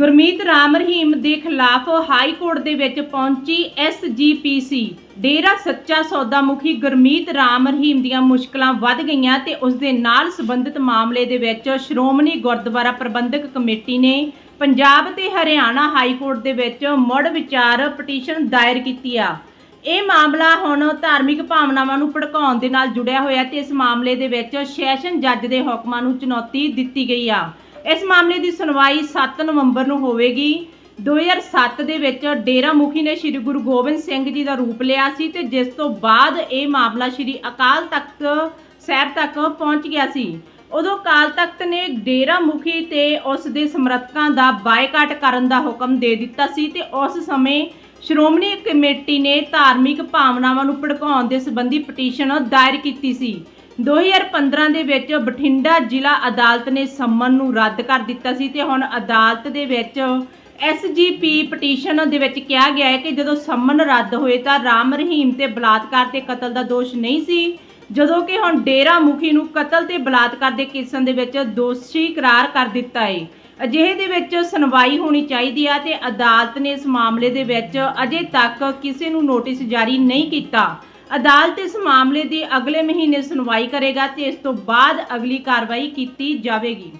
ਗੁਰਮੀਤ ਰਾਮ ਰਹੀਮ ਦੇ ਖਿਲਾਫ high court ਦੇ ਵਿੱਚ ਪਹੁੰਚੀ ਐਸਜੀਪੀਸੀ ਡੇਰਾ ਸੱਚਾ ਸੌਦਾ ਮੁਖੀ ਗੁਰਮੀਤ ਰਾਮ ਰਹੀਮ ਦੀਆਂ ਮੁਸ਼ਕਲਾਂ ਵੱਧ ਗਈਆਂ ਤੇ ਉਸ ਦੇ ਨਾਲ ਸੰਬੰਧਿਤ ਮਾਮਲੇ ਦੇ ਵਿੱਚ ਸ਼੍ਰੋਮਣੀ ਗੁਰਦੁਆਰਾ ਪ੍ਰਬੰਧਕ ਕਮੇਟੀ ਨੇ ਪੰਜਾਬ ਤੇ ਹਰਿਆਣਾ ਹਾਈ ਕੋਰਟ ਦੇ ਵਿੱਚ ਮੁੜ ਵਿਚਾਰ ਪਟੀਸ਼ਨ ਦਾਇਰ ਕੀਤੀ ਆ। ਇਹ ਮਾਮਲਾ ਹੁਣ ਧਾਰਮਿਕ ਭਾਵਨਾਵਾਂ ਨੂੰ ਭੜਕਾਉਣ ਦੇ ਨਾਲ ਜੁੜਿਆ ਹੋਇਆ ਤੇ ਇਸ ਮਾਮਲੇ ਦੇ ਵਿੱਚ ਸੈਸ਼ਨ ਜੱਜ ਦੇ ਹੁਕਮਾਂ ਨੂੰ ਚੁਣੌਤੀ ਦਿੱਤੀ ਗਈ ਆ। ਇਸ ਮਾਮਲੇ ਦੀ ਸੁਣਵਾਈ 7 ਨਵੰਬਰ ਨੂੰ ਹੋਵੇਗੀ। 2007 ਦੇ ਵਿੱਚ ਡੇਰਾ ਮੁਖੀ ਨੇ ਸ੍ਰੀ ਗੁਰੂ ਗੋਬਿੰਦ ਸਿੰਘ ਜੀ ਦਾ ਰੂਪ ਲਿਆ ਸੀ ਤੇ ਜਿਸ ਤੋਂ ਬਾਅਦ ਇਹ ਮਾਮਲਾ ਸ੍ਰੀ ਅਕਾਲ ਤਖਤ ਸਾਹਿਬ ਤੱਕ ਪਹੁੰਚ ਗਿਆ ਸੀ। ਉਦੋਂ ਅਕਾਲ ਤਖਤ ਨੇ ਡੇਰਾ ਮੁਖੀ ਤੇ ਉਸ ਦੇ ਸਮਰਥਕਾਂ ਦਾ ਬਾਈਕਾਟ ਕਰਨ ਦਾ ਹੁਕਮ ਦੇ ਦਿੱਤਾ ਸੀ ਤੇ ਉਸ ਸਮੇਂ ਸ਼੍ਰੋਮਣੀ ਕਮੇਟੀ ਨੇ ਧਾਰਮਿਕ ਭਾਵਨਾਵਾਂ ਨੂੰ ਭੜਕਾਉਣ ਦੇ ਸੰਬੰਧੀ ਪਟੀਸ਼ਨ ਦਾਇਰ ਕੀਤੀ ਸੀ। 2015 ਦੇ ਵਿੱਚ ਬਠਿੰਡਾ ਜ਼ਿਲ੍ਹਾ ਅਦਾਲਤ ਨੇ ਸੰਮਨ ਨੂੰ ਰੱਦ ਕਰ ਦਿੱਤਾ ਸੀ ਤੇ ਹੁਣ ਅਦਾਲਤ ਦੇ ਵਿੱਚ ਐਸਜੀਪੀ ਪਟੀਸ਼ਨ ਦੇ ਵਿੱਚ ਕਿਹਾ ਗਿਆ ਹੈ ਕਿ ਜਦੋਂ ਸੰਮਨ ਰੱਦ ਹੋਏ ਤਾਂ ਰਾਮ ਰਹੀਮ ਤੇ ਬਲਾਤਕਾਰ ਤੇ ਕਤਲ ਦਾ ਦੋਸ਼ ਨਹੀਂ ਸੀ। ਜਦੋਂ ਕਿ ਹੁਣ ਡੇਰਾ ਮੁਖੀ ਨੂੰ ਕਤਲ ਤੇ ਬਲਾਤਕਾਰ ਦੇ ਕੇਸਾਂ ਦੇ ਵਿੱਚ ਦੋਸ਼ੀ ਕਰਾਰ ਕਰ ਦਿੱਤਾ ਹੈ ਅਜਿਹੇ ਦੇ ਵਿੱਚ ਸੁਣਵਾਈ ਹੋਣੀ ਚਾਹੀਦੀ ਆ ਤੇ ਅਦਾਲਤ ਨੇ ਇਸ ਮਾਮਲੇ ਦੇ ਵਿੱਚ ਅਜੇ ਤੱਕ ਕਿਸੇ ਨੂੰ ਨੋਟਿਸ ਜਾਰੀ ਨਹੀਂ ਕੀਤਾ। ਅਦਾਲਤ ਇਸ ਮਾਮਲੇ ਦੀ ਅਗਲੇ ਮਹੀਨੇ ਸੁਣਵਾਈ ਕਰੇਗਾ ਤੇ ਇਸ ਤੋਂ ਬਾਅਦ ਅਗਲੀ ਕਾਰਵਾਈ ਕੀਤੀ ਜਾਵੇਗੀ।